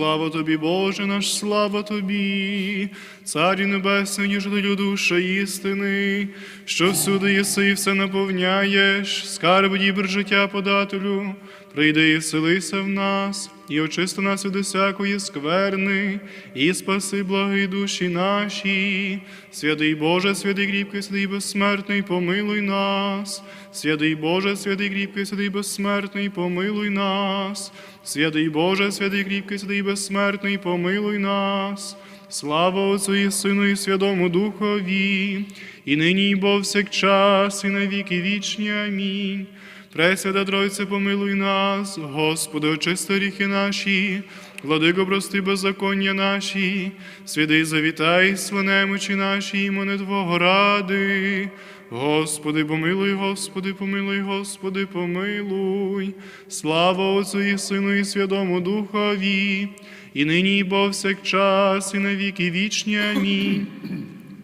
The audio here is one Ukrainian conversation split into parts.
Слава тобі, Боже наш, слава тобі, Царі Небесний, ніжителю душа істини, що всюди єси і все наповняєш, скарб дібр життя подателю, прийди і вселися в нас, і очисти нас від усякої скверни, і спаси благі душі наші. Святий Боже, святий кріпкий, святий безсмертний, помилуй нас. Святий Боже, святий кріпкий, святий безсмертний, помилуй нас. Святий Боже, святий кріпкий, святий безсмертний, помилуй нас. Слава Отцю і Сину, і Святому Духові, і нині, і повсякчас, і на віки вічні. Амінь. Пресвята Тройце, помилуй нас, Господи, очисти ріхи наші, владико, прости беззаконня наші, святий завітай, свинемочі наші, імени Твого ради. Господи, помилуй, Господи, помилуй, Господи, помилуй. Слава Отцю і Сину, і Святому Духові, і нині, і повсякчас, і на віки вічні. Амінь.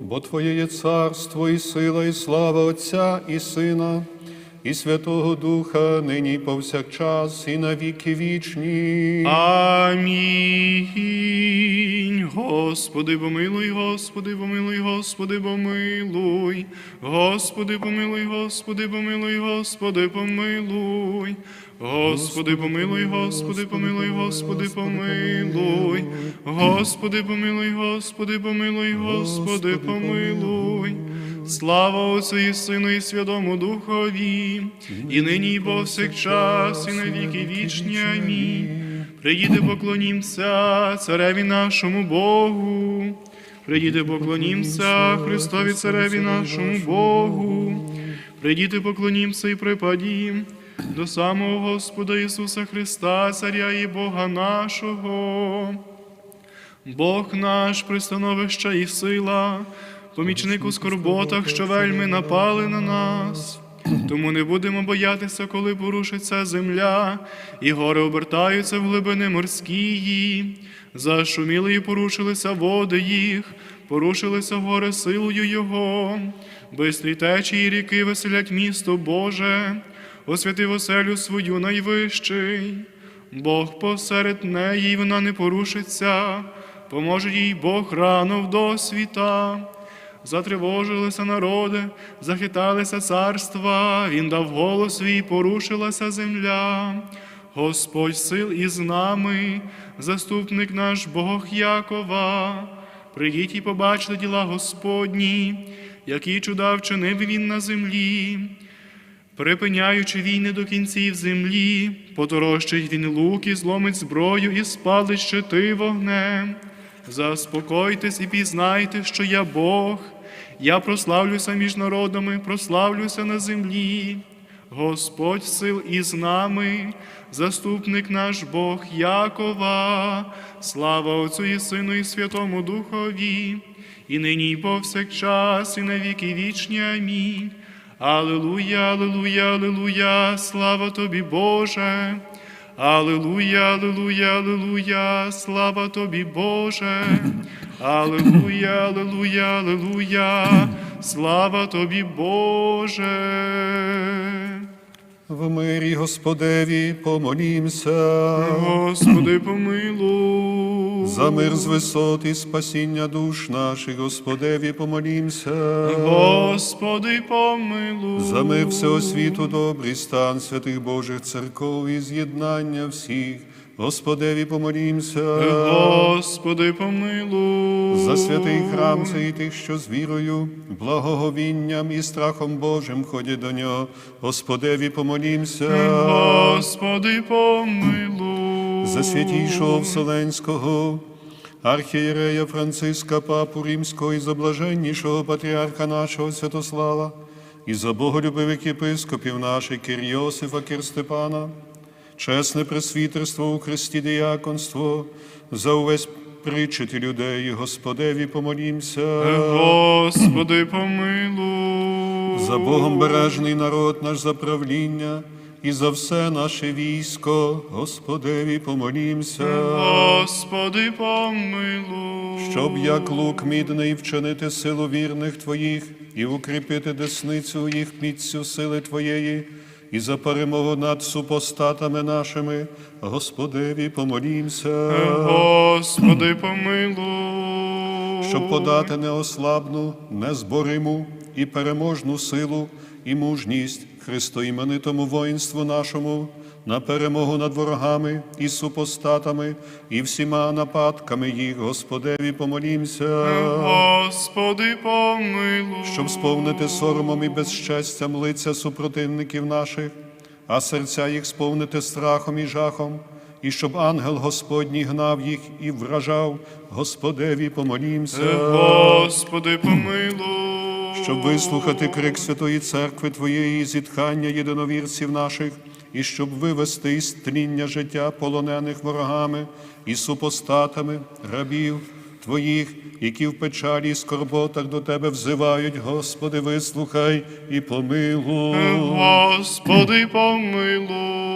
Бо Твоє є царство і сила, і слава Отця і Сина, і Святого Духа, нині повсякчас, і на віки вічні. Амінь. Господи, помилуй, Господи, помилуй, Господи, помилуй. Господи, помилуй, Господи, помилуй, Господи, помилуй. Господи, помилуй, Господи, помилуй, Господи, помилуй. Господи, помилуй, Господи, помилуй, Господи, помилуй. Слава Отцю і Сину, і Святому Духові, і нині, і повсякчас, і на віки вічні. Амінь. Прийдіте, поклонімся цареві нашому Богу. Прийдіте, поклонімся Христові Цареві нашому Богу. Прийдіте, поклонімся і припадім до самого Господа Ісуса Христа, Царя і Бога нашого. Бог наш, пристановища і сила, помічник у скорботах, що вельми напали на нас. Тому не будемо боятися, коли порушиться земля, і гори обертаються в глибини морські. Зашуміли і порушилися води їх, порушилися гори силою Його, бистрі течії ріки веселять місто Боже, освятив оселю свою найвищий. Бог посеред неї, вона не порушиться, поможе їй Бог рано в досвіта. Затривожилися народи, захиталися царства, Він дав голос свій, порушилася земля. Господь сил із нами, заступник наш Бог Якова. Прийдіть і побачте діла Господні, які чуда вчинив він на землі. Припиняючи війни до кінців землі, поторощить він луки, зломить зброю і спалить щити вогнем. Заспокойтесь і пізнайте, що я Бог, я прославлюся між народами, прославлюся на землі. Господь сил із нами, заступник наш Бог Якова, слава Отцю і Сину, і Святому Духові, і нині, і повсякчас, і на віки вічні. Амінь. Аллилуйя, аллилуйя, аллилуйя, слава тобі, Боже. Аллилуйя, аллилуйя, аллилуйя, слава тобі, Боже. Аллилуйя, аллилуйя, аллилуйя, слава тобі, Боже. В мирі Господеві помолімся. Господи, помилуй. За мир з висот і спасіння душ наших, Господеві помолімся. Господи, помилуй. За мир всього світу, добрий стан святих Божих церков і з'єднання всіх, Господеві помолімся. Господи, помилуй. За святий храм цей тих, що з вірою, благоговінням і страхом Божим ходять до нього, Господеві помолімся. Господи, помилуй. За святійшого Вселенського, архієрея Франциска, Папу Римського і за блаженнішого патріарха нашого Святослава, і за боголюбивих єпископів наших Кир Йосифа, Кир Степана, чесне пресвітерство у Христі діяконство, за увесь причити людей, Господеві помолімся. Господи, помилуй. За Богом бережний народ наш за правління і за все наше військо, Господеві помолімся. Господи, помилуй. Щоб як лук мідний вчинити силу вірних Твоїх і укріпити десницю їх міцю сили Твоєї, і за перемогу над супостатами нашими, Господеві помолімся. Господи, помилуй. щоб подати неослабну, незбориму і переможну силу і мужність Христоіменитому воїнству нашому на перемогу над ворогами і супостатами, і всіма нападками їх, Господеві, помолімся, Господи, помилуй. щоб сповнити соромом і безщастям лиця супротивників наших, а серця їх сповнити страхом і жахом. І щоб ангел Господній гнав їх і вражав, Господеві помолімся. Господи, помилуй. щоб вислухати крик Святої Церкви Твоєї і зітхання єдиновірців наших, і щоб вивести із тління життя полонених ворогами і супостатами рабів Твоїх, які в печалі і скорботах до Тебе взивають, Господи, вислухай і помилуй. Господи, помилуй.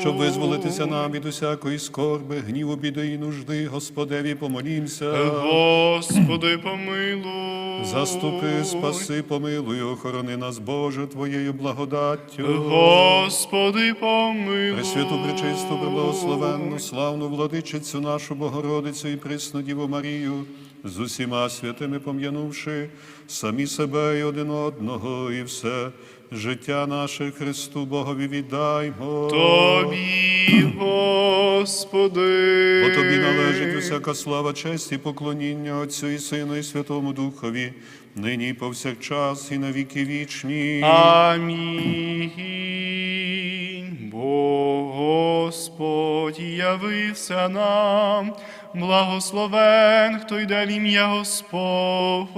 Щоб визволитися нам від усякої скорби, гніву, біди і нужди, Господеві помолімся. Господи, помилуй. Заступи, спаси, помилуй, охорони нас, Боже, Твоєю благодаттю. Господи, помилуй. Пресвяту, пречисту, преблагословенну, славну владичицю нашу Богородицю і присну Діву Марію, з усіма святими пом'янувши самі себе і один одного, і все життя наше Христу Богові віддаймо. Тобі, Господи. Бо тобі належить усяка слава, честь і поклоніння Отцю і Сину, і Святому Духові, нині і повсякчас, і на віки вічні. Амінь. Бо Господь явився нам, благословен, хто йде в ім'я Господнє.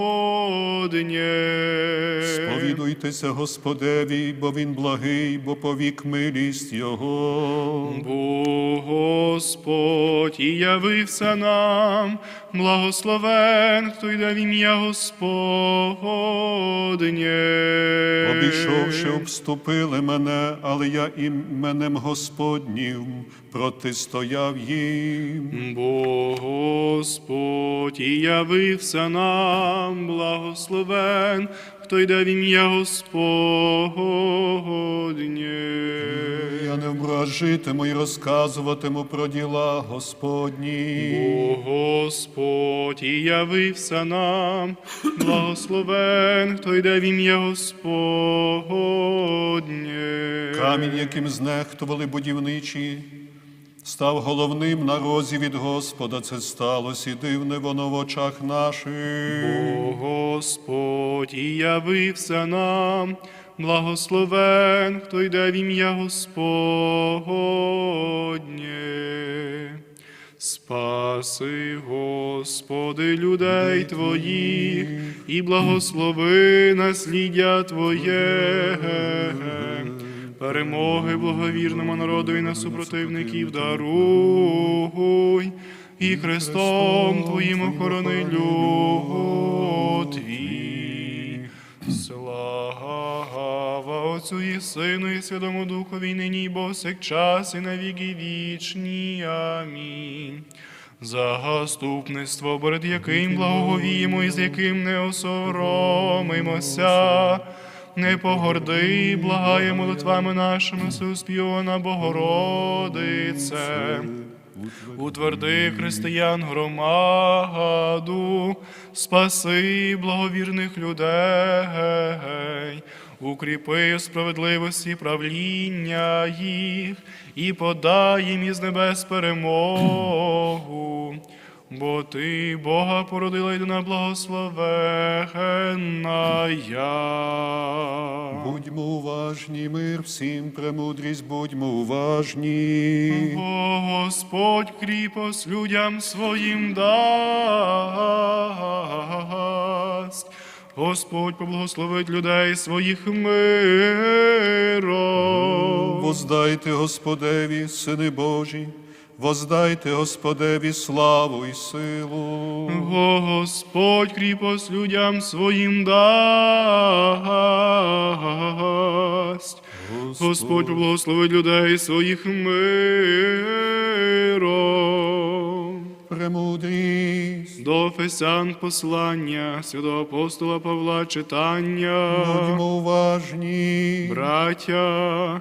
Сповідуйтеся Господеві, бо він благий, бо повік милість Його. Бо Господь і явився нам, благословен, хто йде в ім'я Господнє. Обійшовши, обступили мене, але я іменем Господнім протистояв їм. Бо Господь і явився нам, благословен, хто йде в ім'я Господнє. Я не вражитиму і розказуватиму про діла Господні. Бо Господь і явився нам, благословен, хто йде в ім'я Господнє. Камінь, яким знехтували будівничі, став головним на розі від Господа. Це сталося, і дивне воно в очах наших. Бо Господь і явився нам, благословен, хто йде в ім'я Господнє. Спаси, Господи, людей Твоїх, і благослови насліддя Твоє. Перемоги благовірному народу на супротивників даруй, і Христом Твоїм охорони люд. Слава Отцю і Сину, і Святому Духові, нині, і повсякчас, і на віки вічні. Амінь. Заступництво, перед яким благоговіємо і з яким не осоромимося. Не погорди, благає молитвами нашими, суспівана Богородице. Утверди християн громаду, спаси благовірних людей, укріпи справедливості правління їх і подай їм із небес перемогу. Бо ти Бога породила єдина благословенна я. Будьмо уважні, мир всім, премудрість, будьмо уважні. Бо Господь кріпость людям своїм дасть. Господь поблагословить людей своїх миром. Воздайте Господеві, сини Божі, Воздайте Господеві славу і силу. Господь кріпость людям своїм дасть. Господь благословить людей своїх миром. Премудрість. До Ефесян послання святого апостола Павла читання. Будьмо уважні. Браття,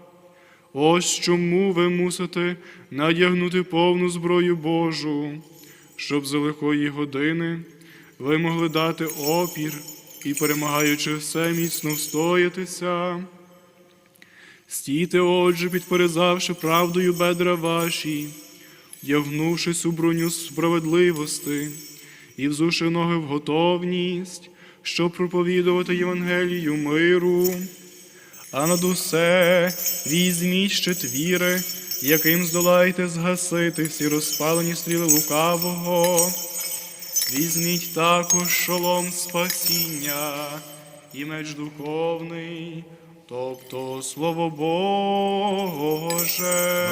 Ось чому ви мусите надягнути повну зброю Божу, щоб за лихої години ви могли дати опір і, перемагаючи все, міцно встоятися. Стійте, отже, підперезавши правдою бедра ваші, вдягнувшись у броню справедливості і взувши ноги в готовність, щоб проповідувати Євангелію миру. А над усе візьміть щит віри, яким здолаєте згасити всі розпалені стріли лукавого. Візьміть також шолом спасіння і меч духовний, тобто Слово Боже.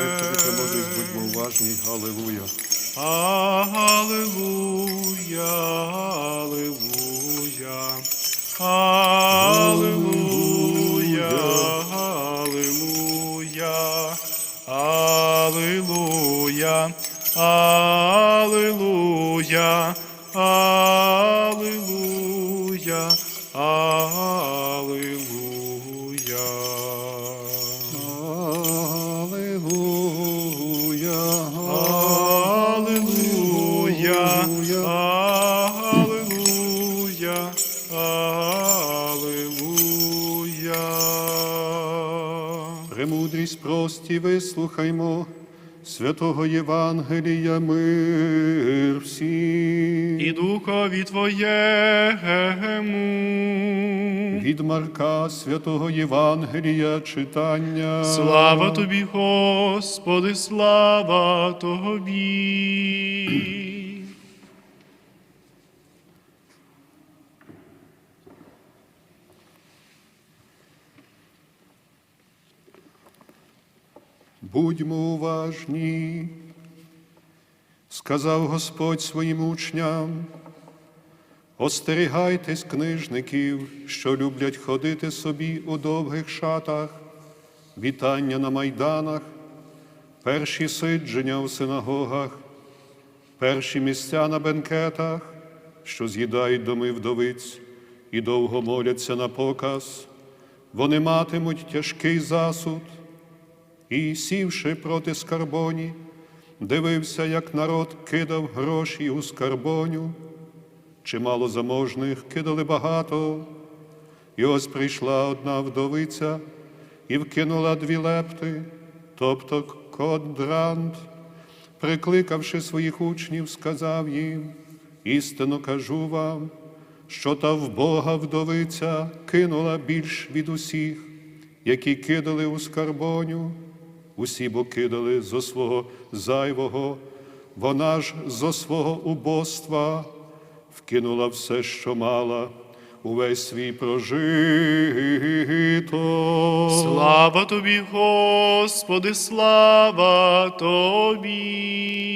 Ми тобі премудрість, будьмо уважні. Галилуя. Аллилуйя, Аллилуйя, Аллилуйя, Аллилуйя, Аллилуйя, Аллилуйя, Аллилуйя, Аллилуйя. Аллилуйя, Аллилуйя, Аллилуйя. Премудрість прості вислухаймо, святого Євангелія мир всім. І духові Твоєму. Від Марка святого Євангелія читання. Слава Тобі, Господи, слава Тобі. Будьмо уважні, сказав Господь своїм учням, остерігайтесь книжників, що люблять ходити собі у довгих шатах, вітання на майданах, перші сидження у синагогах, перші місця на бенкетах, що з'їдають доми вдовиць і довго моляться на показ, вони матимуть тяжкий засуд і, сівши проти скарбоні, дивився, як народ кидав гроші у скарбоню. Чимало заможних кидали багато, і ось прийшла одна вдовиця і вкинула дві лепти, тобто квадрант, прикликавши своїх учнів, сказав їм: істинно кажу вам, що та в Бога вдовиця кинула більш від усіх, які кидали у скарбоню, усі бо кидали зо свого зайвого, вона ж зо свого убоства вкинула все, що мала, увесь свій прожито. Слава Тобі, Господи, слава Тобі.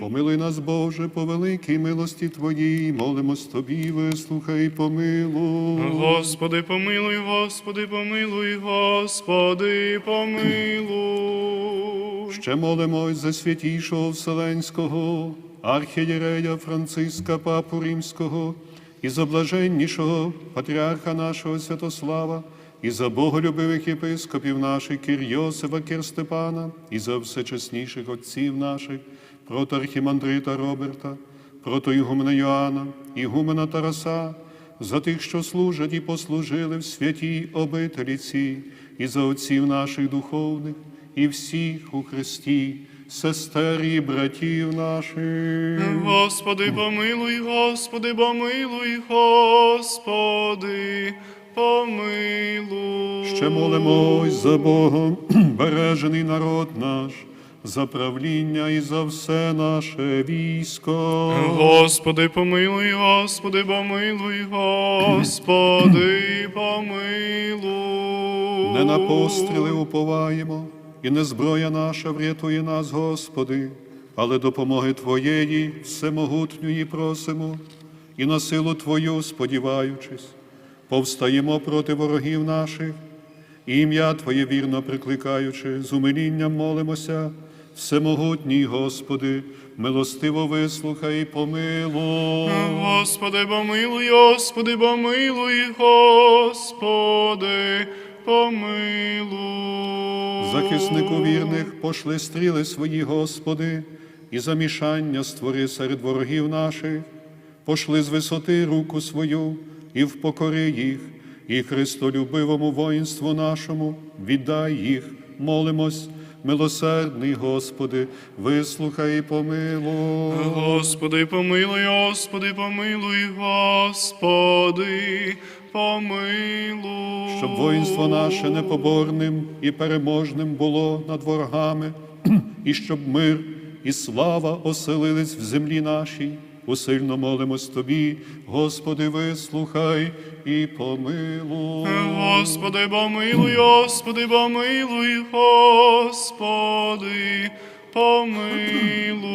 Помилуй нас, Боже, по великій милості Твоїй, молимось Тобі, вислухай, помилуй. Господи, помилуй, Господи, помилуй, Господи, помилуй. Ще молимось за святійшого Вселенського, архієрея Франциска Папу Римського, і за блаженнішого патріарха нашого Святослава, і за боголюбивих єпископів наших Кир Йосифа, Степана, і за всечесніших отців наших, проти архімандрита Роберта, проти Ігумена Йоанна, Ігумена Тараса, за тих, що служать і послужили в святій обителі цій, і за отців наших духовних, і всіх у Христі, сестер і братів наших. Господи, помилуй, Господи, помилуй, Господи, помилуй. Ще молимось за Богом, бережений народ наш, за правління і за все наше військо. Господи, помилуй, Господи, помилуй, Господи, помилуй. Не на постріли уповаємо, і не зброя наша врятує нас, Господи, але допомоги Твоєї всемогутньої просимо, і на силу Твою сподіваючись, повстаємо проти ворогів наших, і ім'я Твоє вірно прикликаючи, з умилінням молимося, всемогутній Господи, милостиво вислухай помилуй. Господи, помилуй, Господи, помилуй, Господи, помилуй. Захиснику вірних пошли стріли свої, Господи, і замішання створи серед ворогів наших, пошли з висоти руку свою і впокори їх, і Христолюбивому воїнству нашому віддай їх, молимось, милосердний Господи, вислухай і помилуй. Господи, помилуй, Господи, помилуй, Господи, помилуй. щоб воїнство наше непоборним і переможним було над ворогами, і щоб мир і слава оселились в землі нашій. Усильно молимось Тобі, Господи, вислухай і помилуй. Господи, помилуй, Господи, помилуй, Господи, помилуй.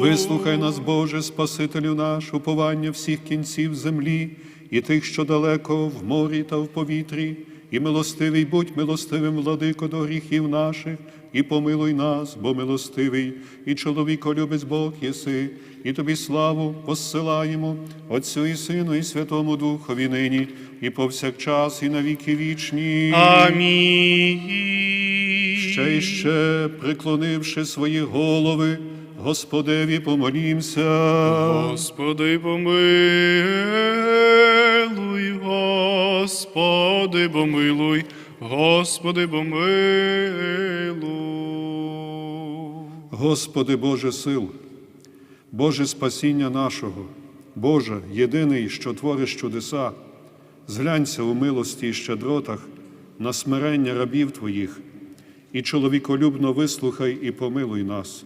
Вислухай нас, Боже, Спасителю наш, уповання всіх кінців землі, і тих, що далеко в морі та в повітрі, і милостивий будь милостивим, владико, до гріхів наших, і помилуй нас, бо милостивий, і чоловіколюбець Бог єси, і тобі славу посилаємо, Отцю і Сину, і Святому Духові нині, і повсякчас, і на віки вічні. Амінь. Ще й ще, приклонивши свої голови, Господеві помолімся. Господи, помилуй, Господи, помилуй, Господи, помилуй. Господи Боже сил, Боже спасіння нашого, Боже, єдиний, що твориш чудеса, зглянься у милості і щедротах на смирення рабів Твоїх, і чоловіколюбно вислухай і помилуй нас.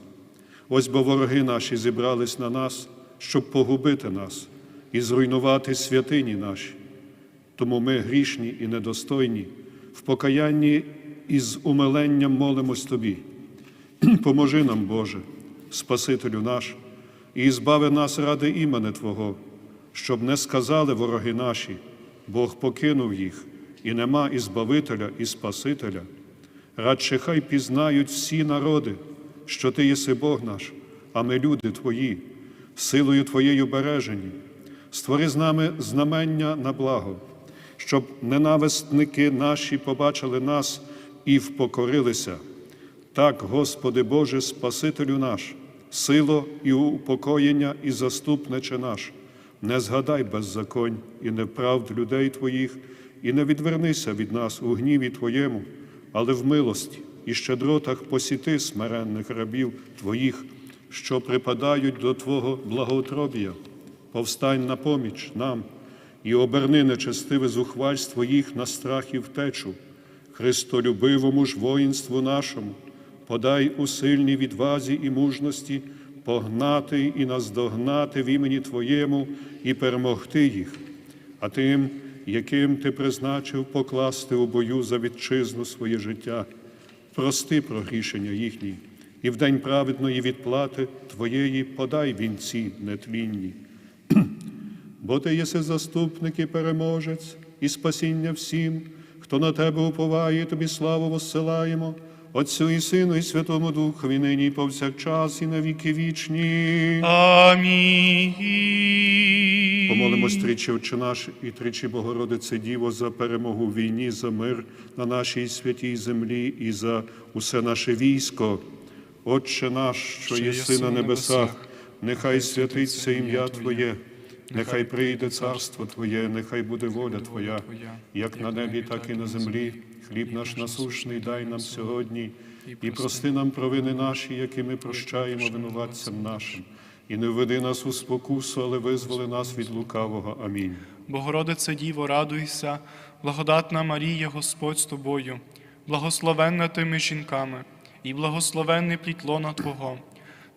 Ось бо вороги наші зібрались на нас, щоб погубити нас і зруйнувати святині наші. Тому ми грішні і недостойні, в покаянні і з умиленням молимось Тобі. Поможи нам, Боже, Спасителю наш, і збави нас ради імени Твого, щоб не сказали вороги наші, Бог покинув їх, і нема і Збавителя, і Спасителя. Радше хай пізнають всі народи, що Ти єси Бог наш, а ми люди Твої, силою Твоєю бережені. Створи з нами знамення на благо, щоб ненависники наші побачили нас і впокорилися. Так, Господи Боже, Спасителю наш, сило і упокоєння і заступниче наш, не згадай беззаконь і неправд людей Твоїх, і не відвернися від нас у гніві Твоєму, але в милості і щедротах посіти смиренних рабів Твоїх, що припадають до Твого благоутробія. Повстань на поміч нам і оберни нечестиве зухвальство їх на страх і втечу, Христолюбивому ж воїнству нашому, подай у сильній відвазі і мужності погнати і наздогнати в імені Твоєму і перемогти їх, а тим, яким ти призначив покласти у бою за вітчизну своє життя, прости прогрішення їхні, і в день праведної відплати Твоєї подай вінці нетлінні. Бо ти єси заступник і переможець, і спасіння всім, хто на тебе уповає, тобі славу воссилаємо, Отцю і Сину, і Святому Духові, нині і повсякчас, і на віки вічні. Амінь. Помолимось тричі Отче наш і тричі Богородице Діво за перемогу в війні, за мир на нашій святій землі і за усе наше військо. Отче наш, що єси на небесах, нехай святиться ім'я Твоє, нехай прийде царство Твоє, нехай буде воля Твоя, як на небі, так і на землі. Хліб наш насушний дай нам сьогодні, І прости нам провини наші, які ми прощаємо винуватцям нашим. І не введи нас у спокусу, але визволи нас від лукавого. Амінь. Богородице Діво, радуйся, благодатна Марія, Господь з тобою, благословенна ти між жінками, і благословенний плід лона Твого,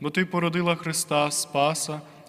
бо Ти породила Христа, Спаса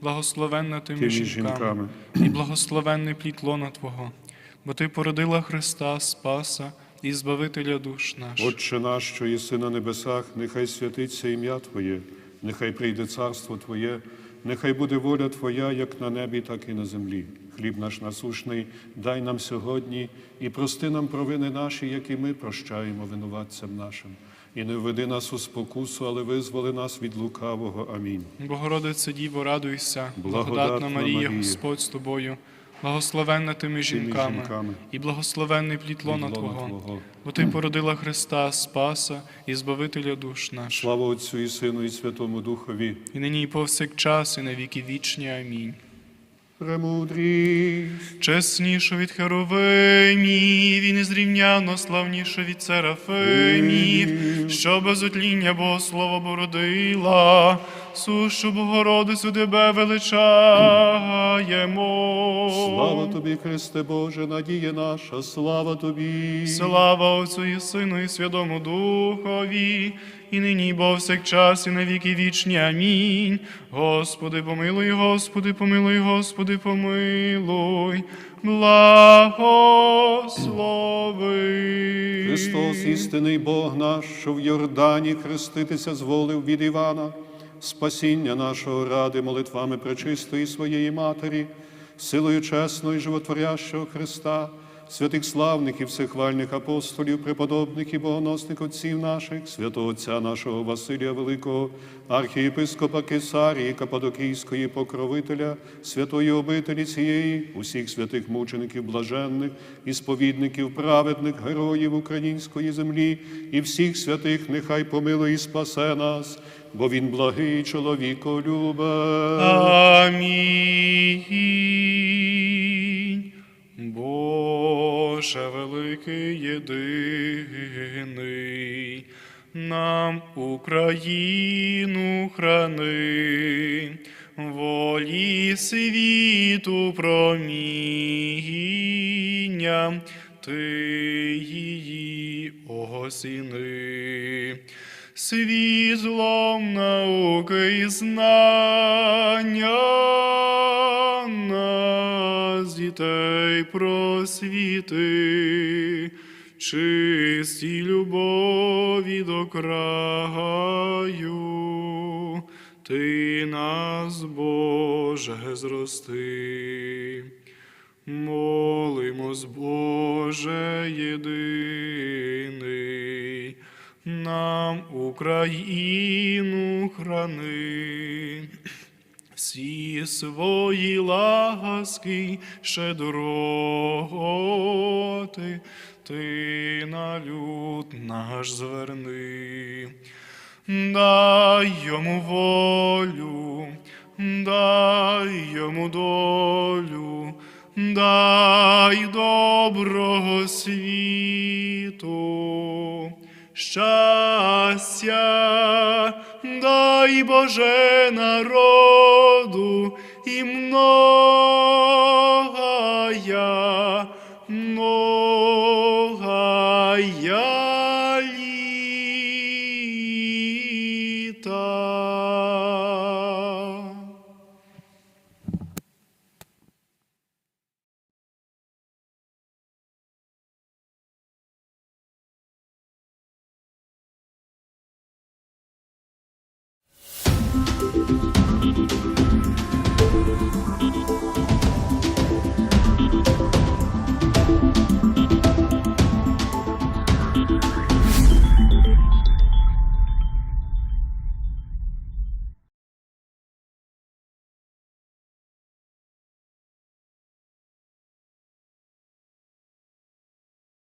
Благословенна ти між жінками. і благословенний плід лона Твого, бо Ти породила Христа, Спаса і Збавителя душ наших. Отче наш, що єси на небесах, нехай святиться ім'я Твоє, нехай прийде царство Твоє, нехай буде воля Твоя, як на небі, так і на землі. Хліб наш насушний, дай нам сьогодні і прости нам провини наші, які ми прощаємо винуватцям нашим. І не введи нас у спокусу, але визволи нас від лукавого. Амінь. Богородице Діво, радуйся, благодатна Марія, Марія, Господь з тобою, благословенна ти між жінками, жінками, і благословенний плід лона Твого, Твого. бо Ти породила Христа, Спаса і Збавителя душ наших. Слава Отцю і Сину, і Святому Духові. І нині і повсякчас, і на віки вічні. Амінь. Премудрість. Чесніше від Херовимів і незрівняно славніше від Серафимів, що без утління Бо слово бородила, сущу Богородицю тебе величаємо. Слава тобі, Христе Боже, надія наша, слава тобі. Слава Отцю і Сину, і Святому Духові, і нині, і повсякчас, і на віки вічні. Амінь. Господи, помилуй, Господи, помилуй, Господи, помилуй, благослови. Христос, істинний Бог наш, що в Йордані хреститися зволив від Івана, спасіння нашого ради молитвами пречистої своєї Матері, силою чесного і животворящого Христа, святих славних і всехвальних апостолів, преподобних і богоносних отців наших, святого Отця нашого Василія Великого, архієпископа Кесарії, Кападокійської покровителя, святої обителі цієї, усіх святих мучеників блаженних і сповідників праведних героїв української землі, і всіх святих нехай помилує і спасе нас, бо він благий чоловіколюбе. Амінь. Боже великий єдиний, нам Україну храни, волі світу проміння, ти її осіни світлом науки і знання нас, дітей просвіти, чисті любові до краю, ти нас, Боже, зрости. Молимось, Боже єдиний, нам Україну храни, всі свої ласки щедроти, ти на люд наш зверни. Дай йому волю, дай йому долю, дай доброго світу, щастя, дай Боже народу і многая, многая.